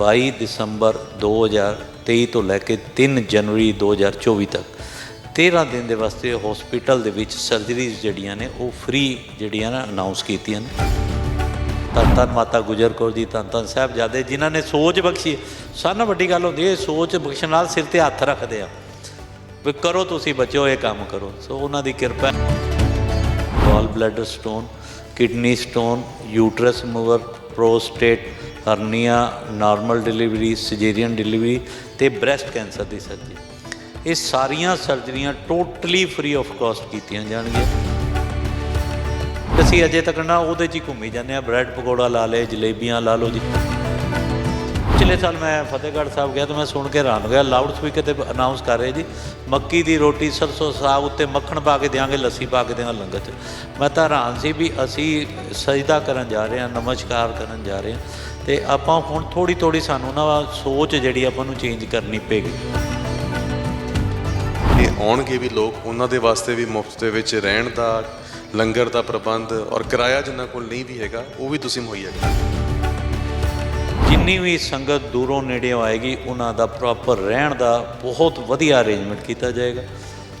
22 ਦਸੰਬਰ 2023 ਤੋਂ ਲੈ ਕੇ 3 ਜਨਵਰੀ 2024 ਤੱਕ। 13 ਦਿਨ ਦੇ ਵਾਸਤੇ ਹਸਪੀਟਲ ਦੇ ਵਿੱਚ ਸਰਜਰੀਜ਼ ਜਿਹੜੀਆਂ ਨੇ, ਉਹ ਫ੍ਰੀ ਜਿਹੜੀਆਂ ਨਾ ਅਨਾਉਂਸ ਕੀਤੀਆਂ ਨੇ। ਧੰਨ ਧੰਨ ਮਾਤਾ ਗੁਜਰ ਕੌਰ ਜੀ, ਧੰਨ ਧੰਨ ਸਾਹਿਬਜ਼ਾਦੇ, ਜਿਨ੍ਹਾਂ ਨੇ ਸੋਚ ਬਖਸ਼ੀ ਸਾਰਿਆਂ ਨਾਲੋਂ ਵੱਡੀ ਗੱਲ ਹੁੰਦੀ ਹੈ, ਸੋਚ ਬਖਸ਼ਣ ਨਾਲ ਸਿਰ ਤੇ ਹੱਥ ਰੱਖਦੇ ਆ। ਵੀ ਕਰੋ ਤੁਸੀਂ, ਬੱਚੋ, ਇਹ ਕੰਮ ਕਰੋ। ਸੋ ਉਹਨਾਂ ਦੀ ਕਿਰਪਾ gall bladder stone kidney stone uterus mover prostate hernia normal delivery, caesarean delivery ਤੇ ਬ੍ਰੈਸਟ ਕੈਂਸਰ ਦੀ ਸਰਜਰੀ। ਇਹ ਸਾਰੀਆਂ ਸਰਜਰੀਆਂ ਟੋਟਲੀ ਫ੍ਰੀ ਆਫ ਕਾਸਟ ਕੀਤੀਆਂ ਜਾਣਗੀਆਂ। ਅਸੀਂ ਅਜੇ ਤੱਕ ਨਾ ਉਹਦੇ 'ਚ ਹੀ ਘੁੰਮੀ ਜਾਂਦੇ ਆ ਬ੍ਰੈਡ ਪਕੌੜਾ ਲਾ ਲੇ ਜਲੇਬੀਆਂ ਲਾ ਲਓ ਜੀ। ਪਿਛਲੇ ਸਾਲ ਮੈਂ ਫਤਿਹਗੜ੍ਹ ਸਾਹਿਬ ਗਿਆ ਤਾਂ ਮੈਂ ਸੁਣ ਕੇ ਹੈਰਾਨ ਗਿਆ। ਲਾਊਡ ਸਪੀਕਰ ਤੇ ਅਨਾਉਂਸ ਕਰ ਰਹੇ ਜੀ, ਮੱਕੀ ਦੀ ਰੋਟੀ ਸਰਸੋਂ ਸਾਗ ਉੱਤੇ ਮੱਖਣ ਪਾ ਕੇ ਦਿਆਂਗੇ, ਲੱਸੀ ਪਾ ਕੇ ਦਿਆਂਗੇ ਲੰਗਰ 'ਚ। ਮੈਂ ਤਾਂ ਹੈਰਾਨ ਸੀ ਵੀ ਅਸੀਂ ਸਜਦਾ ਕਰਨ ਜਾ ਰਹੇ ਹਾਂ, ਨਮਸਕਾਰ ਕਰਨ ਜਾ ਰਹੇ ਹਾਂ। ਤੇ ਆਪਾਂ ਹੁਣ ਥੋੜੀ ਥੋੜੀ ਸਾਨੂੰ ਨਾ ਸੋਚ ਜਿਹੜੀ ਆਪਾਂ ਨੂੰ ਚੇਂਜ ਕਰਨੀ ਪਏਗੀ। ਇਹ ਆਉਣਗੇ ਵੀ ਲੋਕ ਉਹਨਾਂ ਦੇ ਵਾਸਤੇ ਵੀ ਮੁਫਤ ਦੇ ਵਿੱਚ ਰਹਿਣ ਦਾ ਲੰਗਰ ਦਾ ਪ੍ਰਬੰਧ ਔਰ ਕਿਰਾਇਆ ਜਿੰਨਾ ਕੋਲ ਨਹੀਂ ਵੀ ਹੈਗਾ ਉਹ ਵੀ ਤੁਸੀਂ ਮੁਹੱਈਆ ਕਰੋ। ਜਿੰਨੀ ਵੀ ਸੰਗਤ ਦੂਰੋਂ ਨੇੜੇ ਆਏਗੀ ਉਹਨਾਂ ਦਾ ਪ੍ਰੋਪਰ ਰਹਿਣ ਦਾ ਬਹੁਤ ਵਧੀਆ ਅਰੇਂਜਮੈਂਟ ਕੀਤਾ ਜਾਏਗਾ।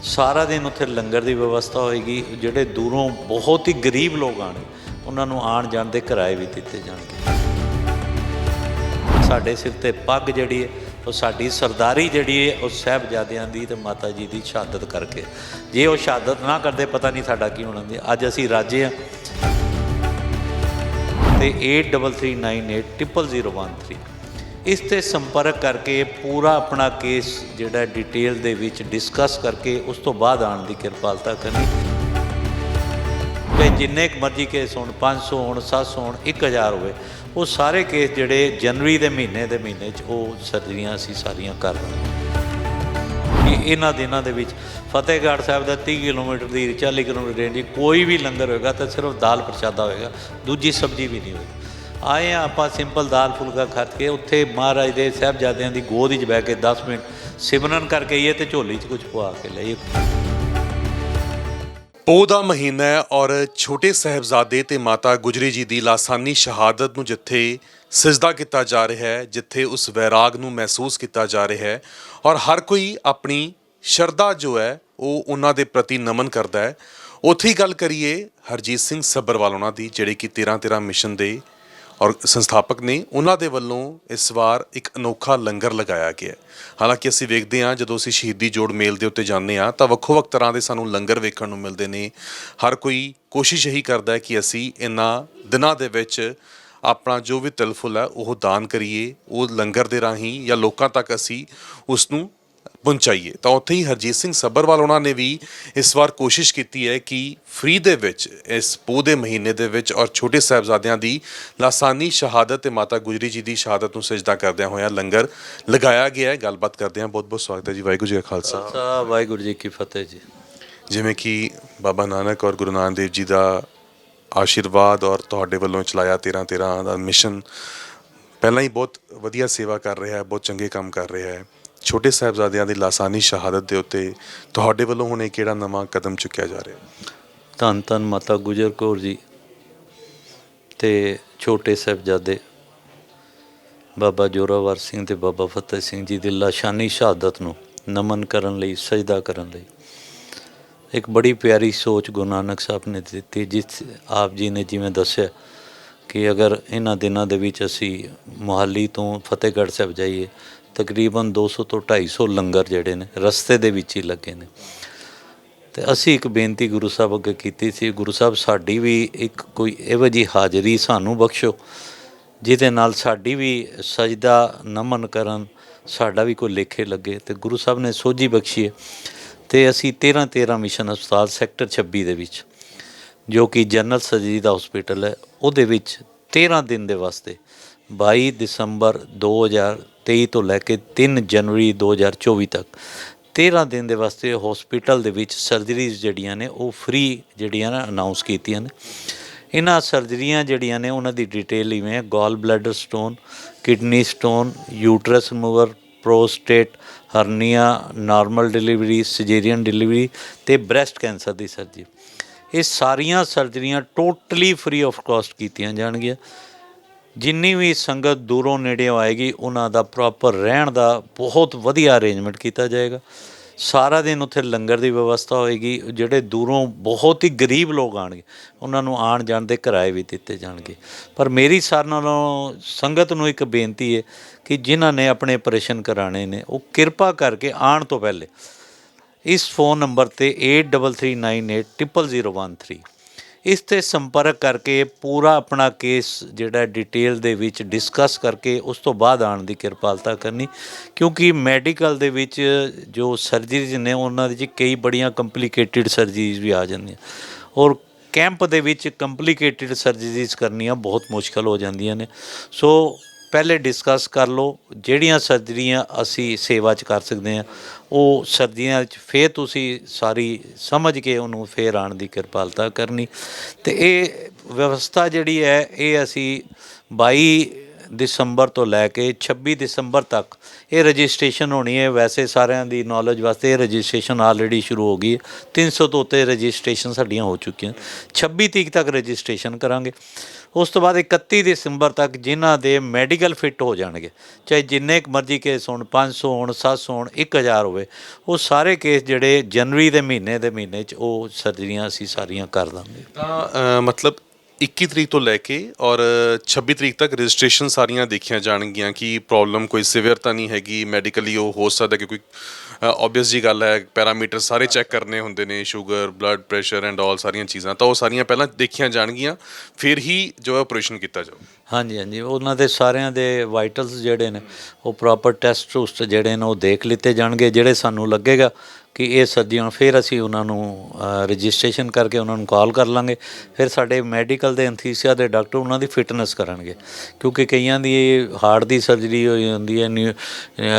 ਸਾਰਾ ਦਿਨ ਉੱਥੇ ਲੰਗਰ ਦੀ ਵਿਵਸਥਾ ਹੋਏਗੀ ਜਿਹੜੇ ਦੂਰੋਂ ਬਹੁਤ ਹੀ ਗਰੀਬ ਲੋਕ ਆਣੇ ਉਹਨਾਂ ਨੂੰ ਆਣ ਜਾਣ ਦੇ ਕਿਰਾਏ ਵੀ ਦਿੱਤੇ ਜਾਣਗੇ। ਸਾਡੇ ਸਿਰ ਤੇ ਪੱਗ ਜਿਹੜੀ ਹੈ, ਉਹ ਸਾਡੀ ਸਰਦਾਰੀ ਜਿਹੜੀ ਹੈ, ਉਹ ਸਾਹਿਬਜ਼ਾਦਿਆਂ ਦੀ ਤੇ ਮਾਤਾ ਜੀ ਦੀ ਸ਼ਹਾਦਤ ਕਰਕੇ। ਜੇ ਉਹ ਸ਼ਹਾਦਤ ਨਾ ਕਰਦੇ, ਪਤਾ ਨਹੀਂ ਸਾਡਾ ਕੀ ਹੋਣਾ। ਸੀ ਅੱਜ ਅਸੀਂ ਰਾਜੇ ਆ ਤੇ 8339800013 ਇਸ ਤੇ ਸੰਪਰਕ ਕਰਕੇ ਪੂਰਾ ਆਪਣਾ ਕੇਸ ਜਿਹੜਾ ਡਿਟੇਲ ਦੇ ਵਿੱਚ ਡਿਸਕਸ ਕਰਕੇ ਉਸ ਤੋਂ ਬਾਅਦ ਆਉਣ ਦੀ ਕਿਰਪਾਲਤਾ ਕਰਨੀ। ਤੇ ਜਿੰਨੇ ਕੁ ਮਰਜ਼ੀ ਕੇਸ ਹੋਣ 500 ਹੋਣ 700 ਹੋਣ 1000 ਹੋਵੇ ਉਹ ਸਾਰੇ ਕੇਸ ਜਿਹੜੇ ਜਨਵਰੀ ਦੇ ਮਹੀਨੇ ਦੇ ਮਹੀਨੇ 'ਚ ਉਹ ਸਰਜਰੀਆਂ ਅਸੀਂ ਸਾਰੀਆਂ ਕਰ ਰਹੇ ਇਹਨਾਂ ਦਿਨਾਂ ਦੇ ਵਿੱਚ ਫਤਿਹਗੜ੍ਹ ਸਾਹਿਬ ਦਾ 30 ਕਿਲੋਮੀਟਰ ਦੀ 40 ਕਿਲੋਮੀਟਰ ਰੇਂਜ ਕੋਈ ਵੀ ਲੰਗਰ ਹੋਏਗਾ ਤਾਂ ਸਿਰਫ ਦਾਲ ਪ੍ਰਸ਼ਾਦਾ ਹੋਏਗਾ, ਦੂਜੀ ਸਬਜ਼ੀ ਵੀ ਨਹੀਂ ਹੋਏਗੀ। ਆਏ ਹਾਂ ਆਪਾਂ ਸਿੰਪਲ ਦਾਲ ਫੁਲਕਾ ਖਾ ਕੇ ਉੱਥੇ ਮਹਾਰਾਜ ਦੇ ਸਾਹਿਬਜ਼ਾਦਿਆਂ ਦੀ ਗੋਦ ਵਿੱਚ ਬਹਿ ਕੇ 10 ਮਿੰਟ ਸਿਮਰਨ ਕਰਕੇ ਆਈਏ ਤੇ ਝੋਲੀ 'ਚ ਕੁਝ ਪਵਾ ਕੇ ਲਈਏ। ਪੋਹ ਦਾ ਮਹੀਨਾ ਹੈ ਔਰ ਛੋਟੇ ਸਾਹਿਬਜ਼ਾਦੇ ਤੇ ਮਾਤਾ ਗੁਜਰੀ ਜੀ ਦੀ ਲਾਸਾਨੀ ਸ਼ਹਾਦਤ ਨੂੰ ਜਿੱਥੇ ਸਜਦਾ ਕੀਤਾ ਜਾ ਰਿਹਾ ਹੈ, ਜਿੱਥੇ ਉਸ ਵੈਰਾਗ ਨੂੰ ਮਹਿਸੂਸ ਕੀਤਾ ਜਾ ਰਿਹਾ ਹੈ ਔਰ ਹਰ ਕੋਈ ਆਪਣੀ ਸ਼ਰਧਾ ਜੋ ਹੈ, ਉਹ ਉਹਨਾਂ ਦੇ ਪ੍ਰਤੀ ਨਮਨ ਕਰਦਾ ਹੈ। ਉੱਥੇ ਹੀ ਗੱਲ ਕਰੀਏ ਹਰਜੀਤ ਸਿੰਘ ਸੱਬਰਵਾਲ ਉਹਨਾਂ ਦੀ, ਜਿਹੜੇ ਕਿ 13 13 ਮਿਸ਼ਨ ਦੇ ਔਰ ਸੰਸਥਾਪਕ ਨੇ ਉਹਨਾਂ ਦੇ ਵੱਲੋਂ ਇਸ ਵਾਰ ਇੱਕ ਅਨੋਖਾ ਲੰਗਰ ਲਗਾਇਆ ਗਿਆ ਹਾਲਾਂਕਿ ਅਸੀਂ ਵੇਖਦੇ ਹਾਂ, ਜਦੋਂ ਅਸੀਂ ਸ਼ਹੀਦੀ ਜੋੜ ਮੇਲ ਦੇ ਉੱਤੇ ਜਾਂਦੇ ਹਾਂ, ਤਾਂ ਵੱਖੋ-ਵੱਖ ਤਰ੍ਹਾਂ ਦੇ ਸਾਨੂੰ ਲੰਗਰ ਵੇਖਣ ਨੂੰ ਮਿਲਦੇ ਨੇ। ਹਰ ਕੋਈ ਕੋਸ਼ਿਸ਼ ਇਹੀ ਕਰਦਾ ਹੈ ਕਿ ਅਸੀਂ ਇਹਨਾਂ ਦਿਨਾਂ ਦੇ ਵਿੱਚ ਆਪਣਾ ਜੋ ਵੀ ਤਿਲਫੁਲ ਹੈ, ਉਹ ਦਾਨ ਕਰੀਏ, ਉਹ ਲੰਗਰ ਦੇ ਰਾਹੀਂ ਜਾਂ ਲੋਕਾਂ ਤੱਕ ਅਸੀਂ ਉਸ ਨੂੰ ਪਹੁੰਚਾਈਏ ਤਾਂ ਉੱਥੇ ਹੀ ਹਰਜੀਤ ਸਿੰਘ ਸੱਬਰਵਾਲ ਉਹਨਾਂ ਨੇ ਵੀ ਇਸ ਵਾਰ ਕੋਸ਼ਿਸ਼ ਕੀਤੀ ਹੈ ਕਿ ਫ੍ਰੀ ਦੇ ਵਿੱਚ ਇਸ ਪੋਹ ਦੇ ਮਹੀਨੇ ਦੇ ਵਿੱਚ ਔਰ ਛੋਟੇ ਸਾਹਿਬਜ਼ਾਦਿਆਂ ਦੀ ਲਾਸਾਨੀ ਸ਼ਹਾਦਤ ਤੇ ਮਾਤਾ ਗੁਜਰੀ ਜੀ ਦੀ ਸ਼ਹਾਦਤ ਨੂੰ ਸਜਦਾ ਕਰਦਿਆਂ ਹੋਇਆਂ ਲੰਗਰ ਲਗਾਇਆ ਗਿਆ ਹੈ। ਗੱਲਬਾਤ ਕਰਦੇ ਹਾਂ। ਬਹੁਤ ਬਹੁਤ ਸਵਾਗਤ ਹੈ ਜੀ। ਵਾਹਿਗੁਰੂ ਜੀ ਕਾ ਖਾਲਸਾ। ਖਾਲਸਾ ਵਾਹਿਗੁਰੂ ਜੀ ਕੀ ਫਤਿਹ ਜੀ। ਜਿਵੇਂ ਕਿ ਬਾਬਾ ਨਾਨਕ ਔਰ ਗੁਰੂ ਨਾਨਕ ਦੇਵ ਜੀ ਦਾ ਆਸ਼ੀਰਵਾਦ ਔਰ ਤੁਹਾਡੇ ਵੱਲੋਂ ਚਲਾਇਆ 13 13 ਦਾ ਮਿਸ਼ਨ ਪਹਿਲਾਂ ਹੀ ਬਹੁਤ ਵਧੀਆ ਸੇਵਾ ਕਰ ਰਿਹਾ ਹੈ ਬਹੁਤ ਚੰਗੇ ਕੰਮ ਕਰ ਰਿਹਾ ਹੈ। ਛੋਟੇ ਸਾਹਿਬਜ਼ਾਦਿਆਂ ਦੀ ਲਾਸਾਨੀ ਸ਼ਹਾਦਤ ਦੇ ਉੱਤੇ ਤੁਹਾਡੇ ਵੱਲੋਂ ਹੁਣ ਇਹ ਕਿਹੜਾ ਨਵਾਂ ਕਦਮ ਚੁੱਕਿਆ ਜਾ ਰਿਹਾ? ਧੰਨ ਧੰਨ ਮਾਤਾ ਗੁਜਰ ਕੌਰ ਜੀ ਤੇ ਛੋਟੇ ਸਾਹਿਬਜ਼ਾਦੇ ਬਾਬਾ ਜੋਰਾਵਰ ਸਿੰਘ ਤੇ ਬਾਬਾ ਫਤਿਹ ਸਿੰਘ ਜੀ ਦੀ ਲਾਸ਼ਾਨੀ ਸ਼ਹਾਦਤ ਨੂੰ ਨਮਨ ਕਰਨ ਲਈ, ਸਜਦਾ ਕਰਨ ਲਈ। ਇੱਕ ਬੜੀ ਪਿਆਰੀ ਸੋਚ ਗੁਰੂ ਨਾਨਕ ਸਾਹਿਬ ਨੇ ਦਿੱਤੀ, ਜਿਸ ਆਪ ਜੀ ਨੇ ਜਿਵੇਂ ਦੱਸਿਆ ਕਿ ਅਗਰ ਇਹਨਾਂ ਦਿਨਾਂ ਦੇ ਵਿੱਚ ਅਸੀਂ ਮੁਹਾਲੀ ਤੋਂ ਫਤਿਹਗੜ੍ਹ ਸਾਹਿਬ ਜਾਈਏ ਤਕਰੀਬਨ 200 ਤੋਂ 250 ਲੰਗਰ ਜਿਹੜੇ ਨੇ, ਰਸਤੇ ਦੇ ਵਿੱਚ ਹੀ ਲੱਗੇ ਨੇ। ਤੇ ਅਸੀਂ ਇੱਕ ਬੇਨਤੀ ਗੁਰੂ ਸਾਹਿਬ ਅੱਗੇ ਕੀਤੀ ਸੀ, ਗੁਰੂ ਸਾਹਿਬ ਸਾਡੀ ਵੀ ਇੱਕ ਕੋਈ ਇਹੋ ਜਿਹੀ ਹਾਜ਼ਰੀ ਸਾਨੂੰ ਬਖਸ਼ੋ, ਜਿਹਦੇ ਨਾਲ ਸਾਡੀ ਵੀ ਸਜਦਾ ਨਮਨ ਕਰਨ, ਸਾਡਾ ਵੀ ਕੋਈ ਲੇਖੇ ਲੱਗੇ। ਤੇ ਗੁਰੂ ਸਾਹਿਬ ਨੇ ਸੋਝੀ ਬਖਸ਼ੀ ਹੈ। ਤੇ ਅਸੀਂ 13 13 ਮਿਸ਼ਨ ਹਸਪਤਾਲ ਸੈਕਟਰ 26 ਦੇ ਵਿੱਚ, ਜੋ ਕਿ ਜਨਰਲ ਸਰਜਰੀ ਦਾ ਹਸਪੀਟਲ ਹੈ, ਉਹਦੇ ਵਿੱਚ 13 ਦਿਨ ਦੇ ਵਾਸਤੇ 22 ਦਸੰਬਰ 2023 ਤੋਂ ਲੈ ਕੇ 3 ਜਨਵਰੀ 2024 ਤੱਕ। 13 ਦਿਨ ਦੇ ਵਾਸਤੇ ਹਸਪੀਟਲ ਦੇ ਵਿੱਚ ਸਰਜਰੀਜ਼ ਜਿਹੜੀਆਂ ਨੇ, ਉਹ ਫ੍ਰੀ ਜਿਹੜੀਆਂ ਨਾ ਅਨਾਉਂਸ ਕੀਤੀਆਂ ਨੇ। ਇਹਨਾਂ ਸਰਜਰੀਆਂ ਜਿਹੜੀਆਂ ਨੇ, ਉਹਨਾਂ ਦੀ ਡਿਟੇਲ ਇਵੇਂ ਹੈ। Gall bladder stone kidney stone uterus remover prostate hernia normal delivery caesarean delivery ਤੇ ਬ੍ਰੈਸਟ ਕੈਂਸਰ ਦੀ ਸਰਜਰੀ ਇਹ ਸਾਰੀਆਂ ਸਰਜਰੀਆਂ ਟੋਟਲੀ ਫ੍ਰੀ ਆਫ ਕਾਸਟ ਕੀਤੀਆਂ ਜਾਣਗੀਆਂ। ਜਿੰਨੀ ਵੀ ਸੰਗਤ ਦੂਰੋਂ ਨੇੜਿਓਂ ਆਏਗੀ, ਉਹਨਾਂ ਦਾ ਪ੍ਰੋਪਰ ਰਹਿਣ ਦਾ ਬਹੁਤ ਵਧੀਆ ਅਰੇਂਜਮੈਂਟ ਕੀਤਾ ਜਾਏਗਾ। ਸਾਰਾ ਦਿਨ ਉੱਥੇ ਲੰਗਰ ਦੀ ਵਿਵਸਥਾ ਹੋਏਗੀ, ਜਿਹੜੇ ਦੂਰੋਂ ਬਹੁਤ ਹੀ ਗਰੀਬ ਲੋਕ ਆਣਗੇ ਉਹਨਾਂ ਨੂੰ ਆਣ ਜਾਣ ਦੇ ਕਿਰਾਏ ਵੀ ਦਿੱਤੇ ਜਾਣਗੇ। ਪਰ ਮੇਰੀ ਸਾਰਿਆਂ ਨਾਲੋਂ ਸੰਗਤ ਨੂੰ ਇੱਕ ਬੇਨਤੀ ਹੈ ਕਿ ਜਿਨ੍ਹਾਂ ਨੇ ਆਪਣੇ ਆਪਰੇਸ਼ਨ ਕਰਾਣੇ ਨੇ, ਉਹ ਕਿਰਪਾ ਕਰਕੇ ਆਉਣ ਤੋਂ ਪਹਿਲੇ ਇਸ ਫੋਨ ਨੰਬਰ ਤੇ 8339800013 ਇਸ ਤੇ ਸੰਪਰਕ ਕਰਕੇ ਪੂਰਾ ਆਪਣਾ ਕੇਸ ਜਿਹੜਾ ਡਿਟੇਲ ਦੇ ਵਿੱਚ ਡਿਸਕਸ ਕਰਕੇ ਉਸ ਤੋਂ ਬਾਅਦ ਆਉਣ ਦੀ ਕਿਰਪਾਲਤਾ ਕਰਨੀ, ਕਿਉਂਕਿ ਮੈਡੀਕਲ ਦੇ ਵਿੱਚ ਜੋ ਸਰਜਰੀਜ਼ ਨੇ, ਉਹਨਾਂ ਦੇ ਵਿੱਚ ਕਈ ਬੜੀਆਂ ਕੰਪਲਿਕੇਟਿਡ ਸਰਜਰੀਜ਼ ਵੀ ਆ ਜਾਂਦੀਆਂ। ਔਰ ਕੈਂਪ ਦੇ ਵਿੱਚ ਕੰਪਲਿਕੇਟਿਡ ਸਰਜਰੀਜ਼ ਕਰਨੀਆਂ ਬਹੁਤ ਮੁਸ਼ਕਲ ਹੋ ਜਾਂਦੀਆਂ ਨੇ। ਸੋ ਪਹਿਲੇ ਡਿਸਕਸ ਕਰ ਲਓ, ਜਿਹੜੀਆਂ ਸਰਜਰੀਆਂ ਅਸੀਂ ਸੇਵਾ 'ਚ ਕਰ ਸਕਦੇ ਹਾਂ, ਉਹ ਸਰਦੀਆਂ 'ਚ ਫੇਰ ਤੁਸੀਂ ਸਾਰੀ ਸਮਝ ਕੇ ਉਹਨੂੰ ਫੇਰ ਆਉਣ ਦੀ ਕਿਰਪਾਲਤਾ ਕਰਨੀ। ਤੇ ਇਹ ਵਿਵਸਥਾ ਜਿਹੜੀ ਹੈ, ਇਹ ਅਸੀਂ 22 ਦਸੰਬਰ ਤੋਂ ਲੈ ਕੇ 26 ਦਸੰਬਰ ਤੱਕ ਇਹ ਰਜਿਸਟ੍ਰੇਸ਼ਨ ਹੋਣੀ ਹੈ। ਵੈਸੇ ਸਾਰਿਆਂ ਦੀ ਨੌਲੇਜ ਵਾਸਤੇ ਇਹ ਰਜਿਸਟ੍ਰੇਸ਼ਨ ਆਲਰੇਡੀ ਸ਼ੁਰੂ ਹੋ ਗਈ ਹੈ। 300 ਤੋਂ ਉੱਤੇ ਰਜਿਸਟ੍ਰੇਸ਼ਨ ਸਾਡੀਆਂ ਹੋ ਚੁੱਕੀਆਂ। 26 ਤਰੀਕ ਤੱਕ ਰਜਿਸਟ੍ਰੇਸ਼ਨ ਕਰਾਂਗੇ। ਉਸ ਤੋਂ ਬਾਅਦ 31 ਦਸੰਬਰ ਤੱਕ ਜਿਨ੍ਹਾਂ ਦੇ ਮੈਡੀਕਲ ਫਿੱਟ ਹੋ ਜਾਣਗੇ, ਚਾਹੇ ਜਿੰਨੇ ਕੁ ਮਰਜ਼ੀ ਕੇਸ ਹੋਣ 500 ਹੋਣ 700 ਹੋਣ 1000 ਹੋਵੇ, ਉਹ ਸਾਰੇ ਕੇਸ ਜਿਹੜੇ ਜਨਵਰੀ ਦੇ ਮਹੀਨੇ ਦੇ ਮਹੀਨੇ 'ਚ ਉਹ ਸਰਜਰੀਆਂ ਅਸੀਂ ਸਾਰੀਆਂ ਕਰ ਦਾਂਗੇ। ਤਾਂ ਮਤਲਬ 21 ਤਰੀਕ ਤੋਂ ਲੈ ਕੇ ਔਰ 26 ਤਰੀਕ ਤੱਕ ਰਜਿਸਟ੍ਰੇਸ਼ਨ ਸਾਰੀਆਂ ਦੇਖੀਆਂ ਜਾਣਗੀਆਂ ਕਿ ਪ੍ਰੋਬਲਮ ਕੋਈ ਸਿਵੀਅਰ ਤਾਂ ਨਹੀਂ ਹੈਗੀ ਮੈਡੀਕਲੀ ਉਹ ਹੋ ਸਕਦਾ ਕਿ ਕੋਈ ਆਬਵੀਅਸ ਜੀ ਗੱਲ ਹੈ ਪੈਰਾਮੀਟਰ ਸਾਰੇ ਚੈੱਕ ਕਰਨੇ ਹੁੰਦੇ ਨੇ sugar blood pressure and all ਸਾਰੀਆਂ ਚੀਜ਼ਾਂ, ਤਾਂ ਉਹ ਸਾਰੀਆਂ ਪਹਿਲਾਂ ਦੇਖੀਆਂ ਜਾਣਗੀਆਂ, ਫਿਰ ਹੀ ਜੋ ਹੈ ਆਪਰੇਸ਼ਨ ਕੀਤਾ ਜਾਊ। ਹਾਂਜੀ ਹਾਂਜੀ। ਉਹਨਾਂ ਦੇ ਸਾਰਿਆਂ ਦੇ ਵਾਈਟਲਸ ਜਿਹੜੇ ਨੇ, ਉਹ ਪ੍ਰੋਪਰ ਟੈਸਟ ਟੂਸਟ ਜਿਹੜੇ ਨੇ, ਉਹ ਦੇਖ ਲਿੱਤੇ ਜਾਣਗੇ, ਜਿਹੜੇ ਸਾਨੂੰ ਲੱਗੇਗਾ ਕਿ ਇਹ ਸਰਦੀਆਂ ਫਿਰ ਅਸੀਂ ਉਹਨਾਂ ਨੂੰ ਰਜਿਸਟ੍ਰੇਸ਼ਨ ਕਰਕੇ ਉਹਨਾਂ ਨੂੰ ਕਾਲ ਕਰ ਲਾਂਗੇ। ਫਿਰ ਸਾਡੇ ਮੈਡੀਕਲ ਦੇ ਐਂਥੀਸੀਆ ਦੇ ਡਾਕਟਰ ਉਹਨਾਂ ਦੀ ਫਿਟਨੈਸ ਕਰਨਗੇ। ਕਿਉਂਕਿ ਕਈਆਂ ਦੀ ਹਾਰਟ ਦੀ ਸਰਜਰੀ ਹੋਈ ਹੁੰਦੀ ਹੈ, ਨਿਊ-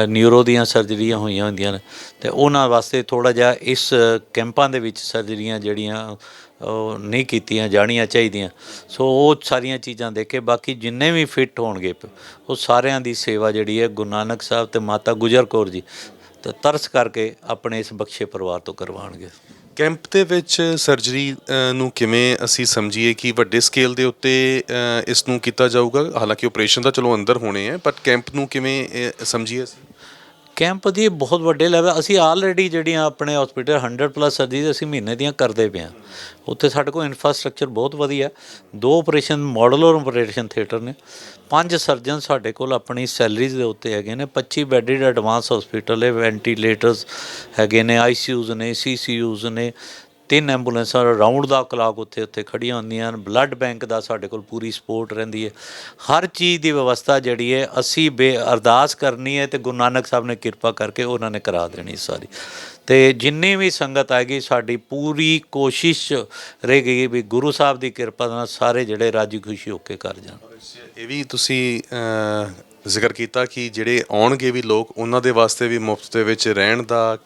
ਨਿਊਰੋ ਦੀਆਂ ਸਰਜਰੀਆਂ ਹੋਈਆਂ ਹੁੰਦੀਆਂ ਨੇ। ਤੇ ਉਹਨਾਂ ਵਾਸਤੇ ਥੋੜਾ ਜਿਹਾ ਇਸ ਕੈਂਪਾਂ ਦੇ ਵਿੱਚ ਸਰਜਰੀਆਂ ਜਿਹੜੀਆਂ ਉਹ ਨਹੀਂ ਕੀਤੀਆਂ ਜਾਣੀਆਂ ਚਾਹੀਦੀਆਂ। ਸੋ ਉਹ ਸਾਰੀਆਂ ਚੀਜ਼ਾਂ ਦੇਖ ਕੇ ਬਾਕੀ ਜਿੰਨੇ ਵੀ ਫਿੱਟ ਹੋਣਗੇ ਉਹ ਸਾਰਿਆਂ ਦੀ ਸੇਵਾ ਜਿਹੜੀ ਹੈ ਗੁਰੂ ਨਾਨਕ ਸਾਹਿਬ ਤੇ ਮਾਤਾ ਗੁਜਰ ਕੌਰ ਜੀ ਤੇ ਤਰਸ ਕਰਕੇ ਆਪਣੇ ਇਸ ਬਖਸ਼ੇ ਪਰਿਵਾਰ ਤੋਂ ਕਰਵਾਉਣਗੇ। ਕੈਂਪ ਦੇ ਵਿੱਚ ਸਰਜਰੀ ਨੂੰ ਕਿਵੇਂ ਅਸੀਂ ਸਮਝੀਏ ਕਿ ਵੱਡੇ ਸਕੇਲ ਦੇ ਉੱਤੇ ਅ, ਇਸ ਨੂੰ ਕੀਤਾ ਜਾਊਗਾ? ਹਾਲਾਂਕਿ ਆਪਰੇਸ਼ਨ ਤਾਂ ਚਲੋ ਅੰਦਰ ਹੋਣੇ ਹੈ ਬਟ ਕੈਂਪ ਨੂੰ ਕਿਵੇਂ ਸਮਝੀਏ ਅਸੀਂ? ਕੈਂਪ ਦੀ ਬਹੁਤ ਵੱਡੇ ਲੈਵਲ ਅਸੀਂ ਆਲਰੇਡੀ ਜਿਹੜੀਆਂ ਆਪਣੇ ਹਸਪੀਟਲ 100 ਪਲੱਸ ਸਰਜਰੀਜ਼ ਅਸੀਂ ਮਹੀਨੇ ਦੀਆਂ ਕਰਦੇ ਪਏ ਹਾਂ। ਉੱਥੇ ਸਾਡੇ ਕੋਲ ਇਨਫਰਾਸਟ੍ਰਕਚਰ ਬਹੁਤ ਵਧੀਆ। ਦੋ ਆਪਰੇਸ਼ਨ ਮਾਡਲਰ ਆਪਰੇਸ਼ਨ ਥੀਏਟਰ ਨੇ। ਪੰਜ ਸਰਜਨ ਸਾਡੇ ਕੋਲ ਆਪਣੀ ਸੈਲਰੀਜ਼ ਦੇ ਉੱਤੇ ਹੈਗੇ ਨੇ। 25 ਬੈੱਡਡ ਐਡਵਾਂਸ ਹਸਪੀਟਲ ਹੈ ਵੈਂਟੀਲੇਟਰਸ ਹੈਗੇ ਨੇ ਆਈਸੀਯੂਜ਼ ਨੇ ਸੀਸੀਯੂਜ਼ ਨੇ। ਤਿੰਨ ਐਂਬੂਲੈਂਸਾਂ ਰਾਉਂਡ ਦਾ ਕਲਾਕ ਉੱਥੇ ਉੱਥੇ ਖੜੀਆਂ ਹੁੰਦੀਆਂ ਹਨ। ਬਲੱਡ ਬੈਂਕ ਦਾ ਸਾਡੇ ਕੋਲ ਪੂਰੀ ਸਪੋਰਟ ਰਹਿੰਦੀ ਹੈ। ਹਰ ਚੀਜ਼ ਦੀ ਵਿਵਸਥਾ ਜਿਹੜੀ ਹੈ, ਅਸੀਂ ਬੇ ਅਰਦਾਸ ਕਰਨੀ ਹੈ ਤੇ ਗੁਰੂ ਨਾਨਕ ਸਾਹਿਬ ਨੇ ਕਿਰਪਾ ਕਰਕੇ ਉਹਨਾਂ ਨੇ ਕਰਾ ਦੇਣੀ ਸਾਰੀ। ਤੇ ਜਿੰਨੀ ਵੀ ਸੰਗਤ ਆਏਗੀ, ਸਾਡੀ ਪੂਰੀ ਕੋਸ਼ਿਸ਼ ਰਹੇਗੀ ਵੀ ਗੁਰੂ ਸਾਹਿਬ ਦੀ ਕਿਰਪਾ ਨਾਲ ਸਾਰੇ ਜਿਹੜੇ ਰਾਜੀ ਖੁਸ਼ੀ ਹੋ ਕੇ ਕਰ ਜਾਣ। ਇਹ ਵੀ ਤੁਸੀਂ ਜ਼ਿਕਰ ਕੀਤਾ ਕਿ ਜਿਹੜੇ ਆਉਣਗੇ ਵੀ ਲੋਕ, ਉਹਨਾਂ ਦੇ ਵਾਸਤੇ ਵੀ ਮੁਫਤ ਦੇ ਵਿੱਚ ਰਹਿਣ ਦਾ,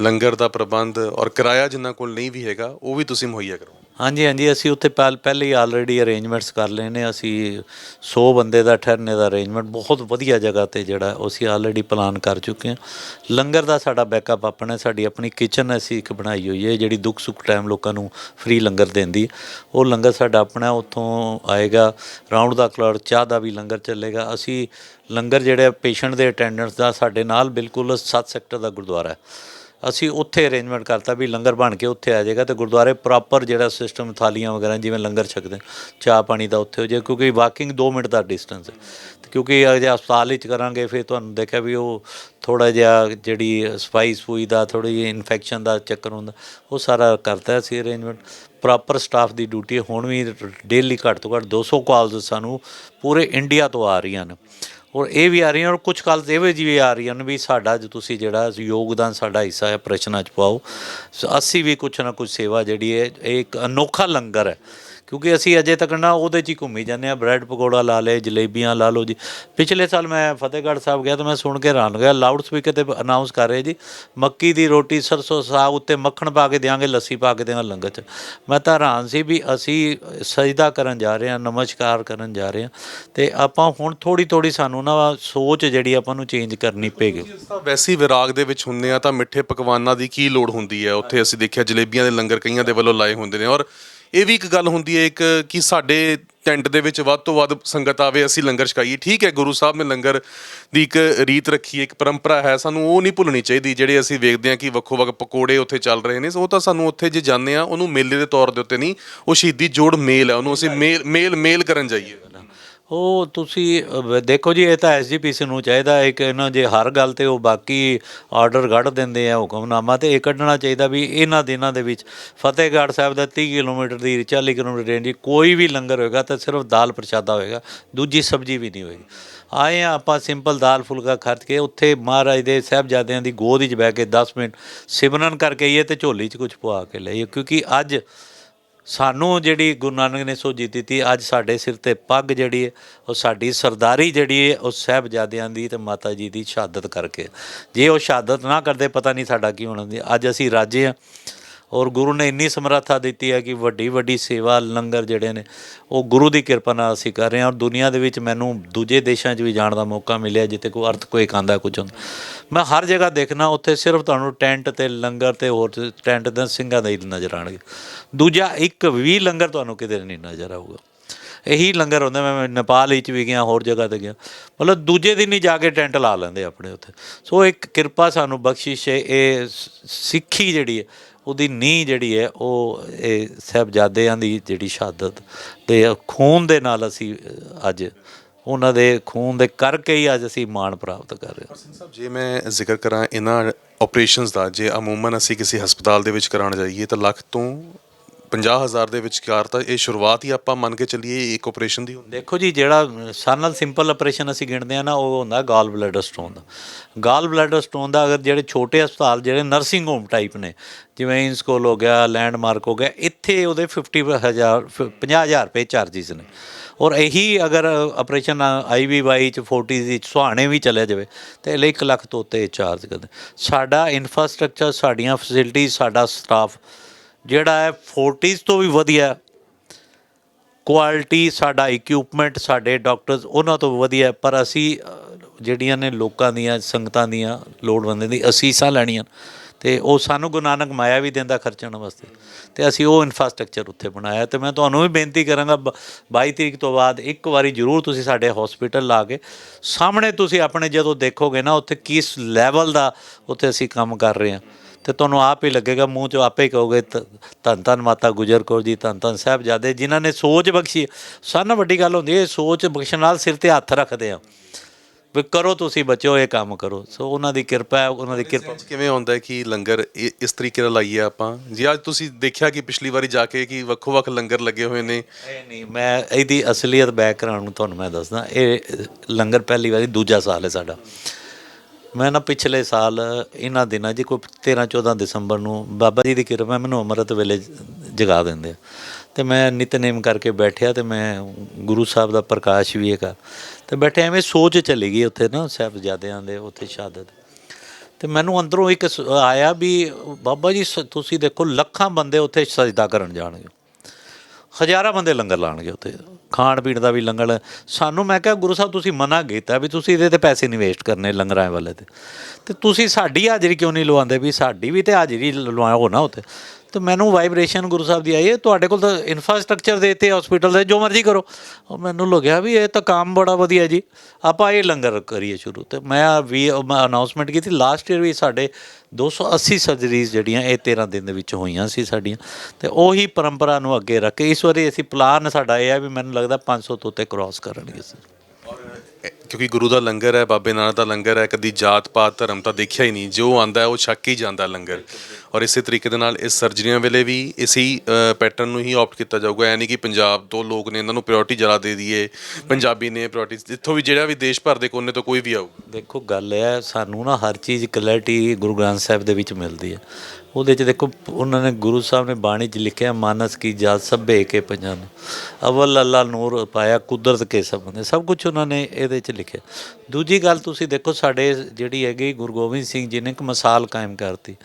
ਲੰਗਰ ਦਾ ਪ੍ਰਬੰਧ ਔਰ ਕਿਰਾਇਆ ਜਿਨ੍ਹਾਂ ਕੋਲ ਨਹੀਂ ਵੀ ਹੈਗਾ, ਉਹ ਵੀ ਤੁਸੀਂ ਮੁਹੱਈਆ ਕਰੋ ਹਾਂਜੀ ਹਾਂਜੀ, ਅਸੀਂ ਉੱਥੇ ਪਹਿਲ, ਪਹਿਲੇ ਹੀ ਆਲਰੇਡੀ ਅਰੇਂਜਮੈਂਟਸ ਕਰ ਲਏ ਨੇ, ਅਸੀਂ 100 ਬੰਦੇ ਦਾ ਠਹਿਰਨੇ ਦਾ ਅਰੇਂਜਮੈਂਟ ਬਹੁਤ ਵਧੀਆ ਜਗ੍ਹਾ ਤੇ ਜਿਹੜਾ ਉਹ ਅਸੀਂ ਆਲਰੇਡੀ ਪਲਾਨ ਕਰ ਚੁੱਕੇ ਹਾਂ। ਲੰਗਰ ਦਾ ਸਾਡਾ ਬੈਕਅਪ ਆਪਣਾ ਸਾਡੀ ਆਪਣੀ ਕਿਚਨ ਅਸੀਂ ਇੱਕ ਬਣਾਈ ਹੋਈ ਹੈ, ਜਿਹੜੀ ਦੁੱਖ ਸੁੱਖ ਟਾਈਮ ਲੋਕਾਂ ਨੂੰ ਫ੍ਰੀ ਲੰਗਰ ਦਿੰਦੀ ਉਹ ਲੰਗਰ ਸਾਡਾ ਆਪਣਾ ਉੱਥੋਂ ਆਏਗਾ ਰਾਉਂਡ ਦਾ ਕਲਰ ਚਾਹ ਦਾ ਵੀ ਲੰਗਰ ਚੱਲੇਗਾ। ਅਸੀਂ ਲੰਗਰ ਜਿਹੜੇ ਪੇਸ਼ੈਂਟ ਦੇ ਅਟੈਂਡੈਂਸ ਦਾ ਸਾਡੇ ਨਾਲ ਬਿਲਕੁਲ ਸੱਤ ਸੈਕਟਰ ਦਾ ਗੁਰਦੁਆਰਾ ਹੈ। ਅਸੀਂ ਉੱਥੇ ਅਰੇਂਜਮੈਂਟ ਕਰਤਾ ਵੀ ਲੰਗਰ ਬਣ ਕੇ ਉੱਥੇ ਆ ਜਾਏਗਾ ਤੇ ਗੁਰਦੁਆਰੇ ਪ੍ਰੋਪਰ ਜਿਹੜਾ ਸਿਸਟਮ ਥਾਲੀਆਂ ਵਗੈਰਾ ਜਿਵੇਂ ਲੰਗਰ ਛਕਦੇ ਨੇ, ਚਾਹ ਪਾਣੀ ਦਾ ਉੱਥੇ ਹੋ ਜਾਏ ਕਿਉਂਕਿ ਵਾਕਿੰਗ 2 ਮਿੰਟ ਦਾ ਡਿਸਟੈਂਸ ਹੈ। ਤੇ ਕਿਉਂਕਿ ਜੇ ਹਸਪਤਾਲ ਵਿੱਚ ਕਰਾਂਗੇ ਫਿਰ ਤੁਹਾਨੂੰ ਦੇਖਿਆ ਵੀ ਉਹ ਥੋੜਾ ਜਿਹਾ ਜਿਹੜੀ ਸਫ਼ਾਈ ਸਫੂਈ ਦਾ ਥੋੜੀ ਜਿਹੀ ਇਨਫੈਕਸ਼ਨ ਦਾ ਚੱਕਰ ਹੁੰਦਾ ਉਹ ਸਾਰਾ ਕਰਤਾ ਸੀ ਅਰੇਂਜਮੈਂਟ ਪ੍ਰੋਪਰ ਸਟਾਫ ਦੀ ਡਿਊਟੀ ਹੁਣ ਵੀ ਡੇਲੀ ਘੱਟ ਤੋਂ ਘੱਟ 200 ਕਾਲਸ ਸਾਨੂੰ ਪੂਰੇ ਇੰਡੀਆ ਤੋਂ ਆ ਰਹੀਆਂ ਨੇ। ਔਰ ਇਹ ਵੀ ਆ ਰਹੀਆਂ ਔਰ ਕੁਝ ਕਾਲਸ ਇਹ ਵੀ ਵੀ ਆ ਰਹੀਆਂ ਨੇ ਵੀ ਸਾਡਾ ਜੋ ਤੁਸੀਂ ਜਿਹੜਾ ਯੋਗਦਾਨ ਸਾਡਾ ਹਿੱਸਾ ਹੈ ਪ੍ਰਸ਼ਨਾਂ ਚ ਪਾਓ ਅਸੀਂ ਵੀ ਕੁਝ ਨਾ ਕੁਝ ਸੇਵਾ ਜਿਹੜੀ ਹੈ, ਇਹ ਇੱਕ ਅਨੋਖਾ ਲੰਗਰ ਹੈ। ਕਿਉਂਕਿ ਅਸੀਂ ਅਜੇ ਤੱਕ ਨਾ ਉਹਦੇ 'ਚ ਹੀ ਘੁੰਮੀ ਜਾਂਦੇ ਆ ਬ੍ਰੈਡ ਪਕੌੜਾ ਲਾ ਲਏ, ਜਲੇਬੀਆਂ ਲਾ ਲਓ ਜੀ। ਪਿਛਲੇ ਸਾਲ ਮੈਂ ਫਤਿਹਗੜ੍ਹ ਸਾਹਿਬ ਗਿਆ ਤਾਂ ਮੈਂ ਸੁਣ ਕੇ ਹੈਰਾਨ ਗਿਆ ਲਾਊਡ ਸਪੀਕਰ ਤੇ ਅਨਾਉਂਸ ਕਰ ਰਹੇ ਜੀ, ਮੱਕੀ ਦੀ ਰੋਟੀ ਸਰਸੋਂ ਸਾਗ ਉੱਤੇ ਮੱਖਣ ਪਾ ਕੇ ਦਿਆਂਗੇ, ਲੱਸੀ ਪਾ ਕੇ ਦਿਆਂਗੇ ਲੰਗਰ 'ਚ। ਮੈਂ ਤਾਂ ਹੈਰਾਨ ਸੀ ਵੀ ਅਸੀਂ ਸਜਦਾ ਕਰਨ ਜਾ ਰਹੇ ਹਾਂ, ਨਮਸਕਾਰ ਕਰਨ ਜਾ ਰਹੇ ਹਾਂ। ਤੇ ਆਪਾਂ ਹੁਣ ਥੋੜੀ ਥੋੜੀ ਸਾਨੂੰ ਨਾ ਸੋਚ ਜਿਹੜੀ ਆਪਾਂ ਨੂੰ ਚੇਂਜ ਕਰਨੀ ਪਏਗੀ ਵੈਸੇ ਹੀ ਵਿਰਾਗ ਦੇ ਵਿੱਚ ਹੁੰਦੇ ਆ ਤਾਂ ਮਿੱਠੇ ਪਕਵਾਨਾਂ ਦੀ ਕੀ ਲੋੜ ਹੁੰਦੀ ਹੈ? ਉੱਥੇ ਅਸੀਂ ਦੇਖਿਆ ਜਲੇਬੀਆਂ ਦੇ ਲੰਗਰ ਕਈਆਂ ਦੇ ਵੱਲੋਂ ਲਾਏ ਹੁੰਦੇ ਨੇ ਔਰ ਇਹ ਵੀ ਇੱਕ ਗੱਲ ਹੁੰਦੀ ਹੈ ਇੱਕ ਕਿ ਸਾਡੇ ਟੈਂਟ ਦੇ ਵਿੱਚ ਵੱਧ ਤੋਂ ਵੱਧ ਸੰਗਤ ਆਵੇ ਅਸੀਂ ਲੰਗਰ ਛਕਾਈਏ। ਠੀਕ ਹੈ ਗੁਰੂ ਸਾਹਿਬ ਨੇ ਲੰਗਰ ਦੀ ਇੱਕ ਰੀਤ ਰੱਖੀ ਹੈ ਇੱਕ ਪਰੰਪਰਾ ਹੈ ਸਾਨੂੰ ਉਹ ਨਹੀਂ ਭੁੱਲਣੀ ਚਾਹੀਦੀ ਜਿਹੜੇ ਅਸੀਂ ਵੇਖਦੇ ਹਾਂ ਕਿ ਵੱਖੋ ਵੱਖ ਪਕੌੜੇ ਉੱਥੇ ਚੱਲ ਰਹੇ ਨੇ ਉਹ ਤਾਂ ਸਾਨੂੰ ਉੱਥੇ ਜੇ ਜਾਂਦੇ ਆ ਉਹਨੂੰ ਮੇਲੇ ਦੇ ਤੌਰ ਦੇ ਉੱਤੇ ਨਹੀਂ ਉਹ ਸ਼ਹੀਦੀ ਜੋੜ ਮੇਲ ਹੈ ਉਹਨੂੰ ਅਸੀਂ ਮੇਲ ਮੇਲ ਮੇਲ ਕਰਨ ਜਾਈਏ। ਉਹ ਤੁਸੀਂ ਅਹ, ਦੇਖੋ ਜੀ ਇਹ ਤਾਂ ਐਸਜੀਪੀਸੀ ਨੂੰ ਚਾਹੀਦਾ ਇੱਕ ਇਹਨਾਂ ਜੇ ਹਰ ਗੱਲ ਤੇ ਉਹ ਬਾਕੀ ਆਰਡਰ ਕੱਢ ਦਿੰਦੇ ਆ ਹੁਕਮਨਾਮਾ ਤੇ ਇਹ ਕੱਢਣਾ ਚਾਹੀਦਾ ਵੀ ਇਹਨਾਂ ਦਿਨਾਂ ਦੇ ਵਿੱਚ ਫਤਿਹਗੜ੍ਹ ਸਾਹਿਬ ਦਾ 30 ਕਿਲੋਮੀਟਰ ਦੀ 40 ਕਿਲੋਮੀਟਰ ਰੇਂਜ ਕੋਈ ਵੀ ਲੰਗਰ ਹੋਏਗਾ ਤਾਂ ਸਿਰਫ ਦਾਲ ਪ੍ਰਸ਼ਾਦਾ ਹੋਏਗਾ ਦੂਜੀ ਸਬਜ਼ੀ ਵੀ ਨਹੀਂ ਹੋਏਗੀ। ਆਏ ਆ ਆਪਾਂ ਸਿੰਪਲ ਦਾਲ ਫੁਲਕਾ ਖਰਚ ਕੇ ਉੱਥੇ ਮਹਾਰਾਜ ਦੇ ਸਾਹਿਬਜ਼ਾਦਿਆਂ ਦੀ ਗੋਦ ਵਿੱਚ ਬਹਿ ਕੇ 10 ਮਿੰਟ ਸਿਮਰਨ ਕਰਕੇ ਆਈਏ ਤੇ ਝੋਲੀ 'ਚ ਕੁਝ ਪਵਾ ਕੇ ਲਈਏ ਕਿਉਂਕਿ ਅੱਜ ਸਾਨੂੰ ਜਿਹੜੀ ਗੁਰੂ ਨਾਨਕ ਨੇ ਸੋਝੀ ਦਿੱਤੀ, ਅੱਜ ਸਾਡੇ ਸਿਰ ਤੇ ਪੱਗ ਜਿਹੜੀ ਹੈ, ਉਹ ਸਾਡੀ ਸਰਦਾਰੀ ਜਿਹੜੀ ਹੈ, ਉਹ ਸਾਹਿਬਜ਼ਾਦਿਆਂ ਦੀ ਤੇ ਮਾਤਾ ਜੀ ਦੀ ਸ਼ਹਾਦਤ ਕਰਕੇ। ਜੇ ਉਹ ਸ਼ਹਾਦਤ ਨਾ ਕਰਦੇ, ਪਤਾ ਨਹੀਂ ਸਾਡਾ ਕੀ ਹੋਣਾ। ਸੀ ਅੱਜ ਅਸੀਂ ਰਾਜੇ ਹਾਂ ਔਰ ਗੁਰੂ ਨੇ ਇੰਨੀ ਸਮਰੱਥਾ ਦਿੱਤੀ ਹੈ ਕਿ ਵੱਡੀ ਵੱਡੀ ਸੇਵਾ ਲੰਗਰ ਜਿਹੜੇ ਨੇ, ਉਹ ਗੁਰੂ ਦੀ ਕਿਰਪਾ ਨਾਲ ਅਸੀਂ ਕਰ ਰਹੇ ਹਾਂ ਔਰ ਦੁਨੀਆ ਦੇ ਵਿੱਚ ਮੈਨੂੰ ਦੂਜੇ ਦੇਸ਼ਾਂ 'ਚ ਵੀ ਜਾਣ ਦਾ ਮੌਕਾ ਮਿਲਿਆ ਜਿੱਥੇ ਕੋਈ ਅਰਥ ਕੋਈ ਆਂਦਾ ਕੁਝ ਹੁੰਦਾ। ਮੈਂ ਹਰ ਜਗ੍ਹਾ ਦੇਖਣਾ, ਉੱਥੇ ਸਿਰਫ ਤੁਹਾਨੂੰ ਟੈਂਟ ਤੇ ਲੰਗਰ ਤੇ ਹੋਰ ਟੈਂਟ ਦੇ ਸਿੰਘਾਂ ਦੇ ਹੀ ਨਜ਼ਰ ਆਣਗੇ ਦੂਜਾ ਇੱਕ ਵੀ ਲੰਗਰ ਤੁਹਾਨੂੰ ਕਿਤੇ ਨਹੀਂ ਨਜ਼ਰ ਆਊਗਾ। ਇਹੀ ਲੰਗਰ ਹੁੰਦਾ, ਮੈਂ ਮੈਂ ਨੇਪਾਲ ਵਿੱਚ ਵੀ ਗਿਆ, ਹੋਰ ਜਗ੍ਹਾ ਤੇ ਗਿਆ। ਮਤਲਬ ਦੂਜੇ ਦਿਨ ਹੀ ਜਾ ਕੇ ਟੈਂਟ ਲਾ ਲੈਂਦੇ ਆਪਣੇ ਉੱਥੇ। ਸੋ ਇੱਕ ਕਿਰਪਾ ਸਾਨੂੰ ਬਖਸ਼ਿਸ਼ ਹੈ, ਇਹ ਸਿੱਖੀ ਜਿਹੜੀ ਹੈ ਉਹਦੀ ਨੀਂਹ ਜਿਹੜੀ ਹੈ, ਉਹ ਇਹ ਸਾਹਿਬਜ਼ਾਦਿਆਂ ਦੀ ਜਿਹੜੀ ਸ਼ਹਾਦਤ ਤੇ ਖੂਨ ਦੇ ਨਾਲ ਅਸੀਂ ਅੱਜ ਉਹਨਾਂ ਦੇ ਖੂਨ ਦੇ ਕਰਕੇ ਹੀ ਅੱਜ ਅਸੀਂ ਮਾਣ ਪ੍ਰਾਪਤ ਕਰ ਰਹੇ ਹਾਂ। ਸਾਹਿਬ, ਜੇ ਮੈਂ ਜ਼ਿਕਰ ਕਰਾਂ ਇਹਨਾਂ ਆਪਰੇਸ਼ਨਸ ਦਾ, ਜੇ ਅਮੂਮਨ ਅਸੀਂ ਕਿਸੇ ਹਸਪਤਾਲ ਦੇ ਵਿੱਚ ਕਰਾਉਣ ਜਾਈਏ ਤਾਂ ਲੱਖ ਤੋਂ 50000 ਦੇ ਵਿਚਕਾਰ ਤਾਂ ਇਹ ਸ਼ੁਰੂਆਤ ਹੀ ਆਪਾਂ ਮੰਨ ਕੇ ਚੱਲੀਏ ਇੱਕ ਆਪਰੇਸ਼ਨ ਦੀ ਹੁੰਦੀ ਦੇਖੋ ਜੀ, ਜਿਹੜਾ ਸਾਰਿਆਂ ਨਾਲ ਸਿੰਪਲ ਆਪਰੇਸ਼ਨ ਅਸੀਂ ਗਿਣਦੇ ਆ ਨਾ, ਉਹ ਹੁੰਦਾ ਗਾਲ ਬਲੈਡਰ ਸਟੋਨ ਦਾ। ਗਾਲ ਬਲੈਡਰ ਸਟੋਨ ਦਾ ਅਗਰ ਜਿਹੜੇ ਛੋਟੇ ਹਸਪਤਾਲ, ਜਿਹੜੇ ਨਰਸਿੰਗ ਹੋਮ ਟਾਈਪ ਨੇ, ਜਿਵੇਂ ਇੰਸਕੋਲ ਹੋ ਗਿਆ ਲੈਂਡਮਾਰਕ ਹੋ ਗਿਆ, ਇੱਥੇ ਉਹਦੇ 50000 50000 ਰੁਪਏ ਚਾਰजेस ਨੇ। ਔਰ ਇਹੀ ਅਗਰ ਆਪਰੇਸ਼ਨ ਆਈਵੀਵਾਈ ਚ 40 ਦੀ ਸੁਹਾਣੇ ਵੀ ਚਲੇ ਜਾਵੇ, ਤੇ ਇਹ ਲਈ 1 ਲੱਖ ਤੋਂ ਉੱਤੇ ਚਾਰਜ ਕਰਦੇ। ਸਾਡਾ ਇਨਫਰਾਸਟ੍ਰਕਚਰ ਸਾਡੀਆਂ ਫੈਸਿਲਿਟੀਜ਼ ਸਾਡਾ ਸਟਾਫ ਜਿਹੜਾ ਹੈ 40s ਤੋਂ ਵੀ ਵਧੀਆ ਕੁਆਲਿਟੀ ਸਾਡਾ ਇਕਵਿਪਮੈਂਟ ਸਾਡੇ ਡਾਕਟਰਸ ਉਹਨਾਂ ਤੋਂ ਵਧੀਆ। ਪਰ ਅਸੀਂ ਜਿਹੜੀਆਂ ਨੇ ਲੋਕਾਂ ਦੀਆਂ ਸੰਗਤਾਂ ਦੀਆਂ ਲੋੜਵੰਦਾਂ ਦੀ ਅਸੀਸਾਂ ਲੈਣੀਆਂ ਤੇ ਉਹ ਸਾਨੂੰ ਗੁਰੂ ਨਾਨਕ ਮਾਇਆ ਵੀ ਦਿੰਦਾ ਖਰਚਣ ਵਾਸਤੇ। ਤੇ ਅਸੀਂ ਉਹ ਇਨਫਰਾਸਟ੍ਰਕਚਰ ਉੱਥੇ ਬਣਾਇਆ ਤੇ ਮੈਂ ਤੁਹਾਨੂੰ ਵੀ ਬੇਨਤੀ ਕਰਾਂਗਾ, ਬ- 22 ਤਰੀਕ ਤੋਂ ਬਾਅਦ ਇੱਕ ਵਾਰੀ ਜ਼ਰੂਰ ਤੁਸੀਂ ਸਾਡੇ ਹਸਪੀਟਲ ਲਾ ਕੇ ਸਾਹਮਣੇ ਤੁਸੀਂ ਆਪਣੇ ਜਦੋਂ ਦੇਖੋਗੇ ਨਾ, ਉੱਥੇ ਕਿਸ ਲੈਵਲ ਦਾ ਉੱਥੇ ਅਸੀਂ ਕੰਮ ਕਰ ਰਹੇ ਹਾਂ। ਤੇ ਤੁਹਾਨੂੰ ਆਪ ਹੀ ਲੱਗੇਗਾ ਮੂੰਹ 'ਚੋਂ ਆਪੇ ਹੀ ਕਹੋਗੇ ਧੰਨ ਧੰਨ ਮਾਤਾ ਗੁਜਰ ਕੌਰ ਜੀ ਧੰਨ ਧੰਨ ਸਾਹਿਬਜ਼ਾਦੇ ਜਿਨ੍ਹਾਂ ਨੇ ਸੋਚ ਬਖਸ਼ੀ। ਨਾਲੋਂ ਵੱਡੀ ਗੱਲ ਹੁੰਦੀ ਹੈ ਸੋਚ ਬਖਸ਼ਣ ਨਾਲ ਸਿਰ ਤੇ ਹੱਥ ਰੱਖਦੇ ਆ। ਵੀ ਕਰੋ ਤੁਸੀਂ ਬੱਚਿਓ ਇਹ ਕੰਮ ਕਰੋ। ਸੋ ਉਹਨਾਂ ਦੀ ਕਿਰਪਾ ਹੈ ਉਹਨਾਂ ਦੀ ਕਿਰਪਾ ਕਿਵੇਂ ਆਉਂਦਾ ਹੈ ਕਿ ਲੰਗਰ ਇ- ਇਸ ਤਰੀਕੇ ਨਾਲ ਲਾਈਏ ਆਪਾਂ? ਜੀ ਅੱਜ ਤੁਸੀਂ ਦੇਖਿਆ ਕਿ ਪਿਛਲੀ ਵਾਰੀ ਜਾ ਕੇ ਕਿ ਵੱਖੋ ਵੱਖ ਲੰਗਰ ਲੱਗੇ ਹੋਏ ਨੇ। ਇਹ ਨਹੀਂ ਮੈਂ ਇਹਦੀ ਅਸਲੀਅਤ ਬੈਕਗ੍ਰਾਉਂਡ ਨੂੰ ਤੁਹਾਨੂੰ ਮੈਂ ਦੱਸਦਾ। ਇਹ ਲੰਗਰ ਪਹਿਲੀ ਵਾਰੀ ਦੂਜਾ ਸਾਲ ਹੈ ਸਾਡਾ। ਮੈਂ ਨਾ ਪਿਛਲੇ ਸਾਲ ਇਹਨਾਂ ਦਿਨਾਂ ਜੀ, ਕੋਈ 13 14 ਦਸੰਬਰ ਨੂੰ ਬਾਬਾ ਜੀ ਦੀ ਕਿਰਪਾ ਮੈਨੂੰ ਅੰਮ੍ਰਿਤ ਵੇਲੇ ਜਗਾ ਦਿੰਦੇ ਆ। ਤੇ ਮੈਂ ਨਿਤਨੇਮ ਕਰਕੇ ਬੈਠਿਆ ਤੇ ਮੈਂ ਗੁਰੂ ਸਾਹਿਬ ਦਾ ਪ੍ਰਕਾਸ਼ ਵੀ ਹੈਗਾ। ਤੇ ਬੈਠੇ ਐਵੇਂ ਸੋਚ ਚਲੀ ਗਈ ਉੱਥੇ ਨਾ ਸਾਹਿਬਜ਼ਾਦਿਆਂ ਦੇ, ਉੱਥੇ ਸ਼ਹਾਦਤ। ਤੇ ਮੈਨੂੰ ਅੰਦਰੋਂ ਇੱਕ ਸ- ਆਇਆ ਵੀ ਬਾਬਾ ਜੀ, ਸ- ਤੁਸੀਂ ਦੇਖੋ ਲੱਖਾਂ ਬੰਦੇ ਉੱਥੇ ਸਜਦਾ ਕਰਨ ਜਾਣਗੇ। ਹਜ਼ਾਰਾਂ ਬੰਦੇ ਲੰਗਰ ਲਾਣਗੇ ਉੱਥੇ। ਖਾਣ ਪੀਣ ਦਾ ਵੀ ਲੰਗਰ। ਸਾਨੂੰ ਮੈਂ ਕਿਹਾ, ਗੁਰੂ ਸਾਹਿਬ, ਤੁਸੀਂ ਮਨਾ ਕੀਤਾ ਵੀ ਤੁਸੀਂ ਇਹਦੇ ਤੇ ਪੈਸੇ ਨਹੀਂ ਵੇਸਟ ਕਰਨੇ ਲੰਗਰਾਂ ਵਾਲੇ ਤੇ। ਤੇ ਤੁਸੀਂ ਸਾਡੀ ਹਾਜ਼ਰੀ ਕਿਉਂ ਨਹੀਂ ਲਵਾਉਂਦੇ? ਵੀ ਸਾਡੀ ਵੀ ਤੇ ਹਾਜ਼ਰੀ ਲਵਾਓ ਨਾ ਉੱਥੇ। ਤੇ ਮੈਨੂੰ ਵਾਈਬ੍ਰੇਸ਼ਨ ਗੁਰੂ ਸਾਹਿਬ ਦੀ ਆਈ ਹੈ। ਤੁਹਾਡੇ ਕੋਲ ਤਾਂ ਇਨਫਰਾਸਟ੍ਰਕਚਰ ਦੇ ਤੇ ਹਸਪੀਟਲ ਦੇ, ਜੋ ਮਰਜ਼ੀ ਕਰੋ। ਉਹ ਮੈਨੂੰ ਲੱਗਿਆ ਵੀ ਇਹ ਤਾਂ ਕੰਮ ਬੜਾ ਵਧੀਆ ਜੀ। ਆਪਾਂ ਇਹ ਲੰਗਰ ਕਰੀਏ ਸ਼ੁਰੂ। ਤੇ ਮੈਂ ਵੀ ਮੈਂ ਅਨਾਉਂਸਮੈਂਟ ਕੀਤੀ। ਲਾਸਟ ਈਅਰ ਵੀ ਸਾਡੇ 280 ਸਰਜਰੀਜ਼ ਜਿਹੜੀਆਂ ਇਹ 13 ਦਿਨ ਦੇ ਵਿੱਚ ਹੋਈਆਂ ਸੀ ਸਾਡੀਆਂ। ਤੇ ਉਹੀ ਪਰੰਪਰਾ ਨੂੰ ਅੱਗੇ ਰੱਖ ਕੇ ਇਸ ਵਾਰੀ ਅਸੀਂ ਪਲਾਨ ਸਾਡਾ ਇਹ ਹੈ ਵੀ ਮੈਨੂੰ ਲੱਗਦਾ 500 ਤੋਂ ਉੱਤੇ ਕ੍ਰਾਸ ਕਰਨਗੇ ਅਸੀਂ। ਕਿਉਂਕਿ ਗੁਰੂ ਦਾ ਲੰਗਰ ਹੈ, ਬਾਬੇ ਨਾਨਕ ਦਾ ਲੰਗਰ ਹੈ, ਕਦੀ ਜਾਤ ਪਾਤ ਧਰਮ ਤਾਂ ਦੇਖਿਆ ਹੀ ਨਹੀਂ। ਜੋ ਆਂਦਾ ਉਹ ਛੱਕ ਹੀ ਜਾਂਦਾ ਲੰਗਰ। ਔਰ ਇਸੇ ਤਰੀਕੇ ਦੇ ਨਾਲ ਇਸ ਸਰਜਰੀਆਂ ਵੇਲੇ ਵੀ ਇਸੇ ਪੈਟਰਨ ਨੂੰ ਹੀ ਆਪਟ ਕੀਤਾ ਜਾਊਗਾ। ਯਾਨੀ ਕਿ ਪੰਜਾਬ ਤੋਂ ਲੋਕ ਨੇ ਇਹਨਾਂ ਨੂੰ ਪ੍ਰਾਇੋਰਟੀ ਜ਼ਿਆਦਾ ਦੇ ਦਈਏ। ਪੰਜਾਬੀ ਨੇ ਪ੍ਰਾਇੋਰਟੀ ਜਿੱਥੋਂ ਵੀ ਜਿਹੜਾ ਵੀ ਦੇਸ਼ ਭਰ ਦੇ ਕੋਨੇ ਤੋਂ ਕੋਈ ਵੀ ਆਊ। ਦੇਖੋ, ਗੱਲ ਇਹ ਹੈ, ਸਾਨੂੰ ਨਾ ਹਰ ਚੀਜ਼ ਕਲੈਰਿਟੀ ਗੁਰੂ ਗ੍ਰੰਥ ਸਾਹਿਬ ਦੇ ਵਿੱਚ ਮਿਲਦੀ ਹੈ। ਉਹਦੇ 'ਚ ਦੇਖੋ, ਉਹਨਾਂ ਨੇ ਗੁਰੂ ਸਾਹਿਬ ਨੇ ਬਾਣੀ 'ਚ ਲਿਖਿਆ, ਮਾਨਸ ਕੀ ਜਾਤ ਸਭੇ ਕੇ ਪੰਜਾਨ। ਅਵਲ ਅੱਲਾ ਨੂਰ ਪਾਇਆ ਕੁਦਰਤ ਕੇ ਸਭ ਨੇ। ਸਭ ਕੁਝ ਉਹਨਾਂ ਨੇ ਇਹਦੇ 'ਚ ਲਿਖਿਆ। ਦੂਜੀ ਗੱਲ ਤੁਸੀਂ ਦੇਖੋ, ਸਾਡੇ ਜਿਹੜੀ ਹੈਗੀ ਗੁਰੂ ਗੋਬਿੰਦ ਸਿੰਘ ਜੀ ਨੇ ਇੱਕ ਮਿਸਾਲ ਕਾਇਮ ਕਰਤੀ।